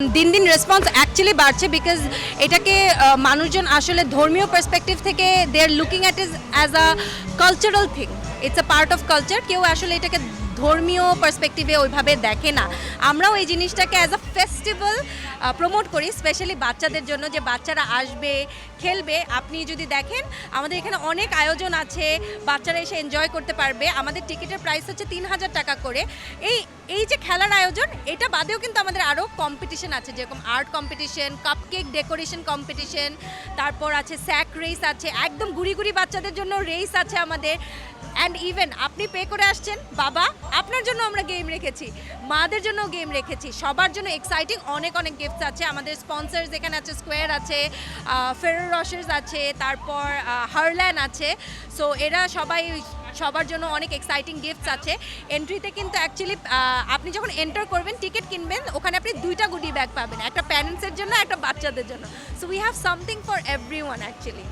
দিন দিন response actually বাড়ছে বিকজ এটাকে মানুষজন আসলে ধর্মীয় পার্সপেক্টিভ থেকে they are looking at is as a cultural thing it's a part of culture কেউ আসলে এটাকে ধর্মীয় পার্সপেক্টিভে ওইভাবে দেখে না। আমরাও এই জিনিসটাকে অ্যাজ আ ফেস্টিভ্যাল প্রমোট করি স্পেশালি বাচ্চাদের জন্য যে বাচ্চারা আসবে, খেলবে। আপনি যদি দেখেন, আমাদের এখানে অনেক আয়োজন আছে, বাচ্চারা এসে এনজয় করতে পারবে। আমাদের টিকিটের প্রাইস হচ্ছে তিন হাজার টাকা করে। এই এই যে খেলার আয়োজন, এটা বাদেও কিন্তু আমাদের আরও কম্পিটিশন আছে, যেরকম art competition cupcake decoration competition তারপর আছে স্যাক রেস আছে, একদম গুড়ি গুড়ি বাচ্চাদের জন্য রেস আছে আমাদের। অ্যান্ড ইভেন আপনি পে করে আসছেন, বাবা, আপনার জন্য আমরা গেম রেখেছি, মাদের জন্য গেম রেখেছি, সবার জন্য এক্সাইটিং অনেক অনেক গিফটস আছে, আমাদের স্পন্সার্স এখানে আছে স্কোয়ার আছে ফেরো রশার্স আছে, তারপর হারল্যান আছে সো এরা সবাই, সবার জন্য অনেক এক্সাইটিং গিফটস আছে এন্ট্রিতে কিন্তু অ্যাকচুয়ালি আপনি যখন এন্টার করবেন টিকিট কিনবেন, ওখানে আপনি দুইটা গুডি ব্যাগ পাবেন, একটা প্যারেন্টসের জন্য, একটা বাচ্চাদের জন্য so we have something for everyone actually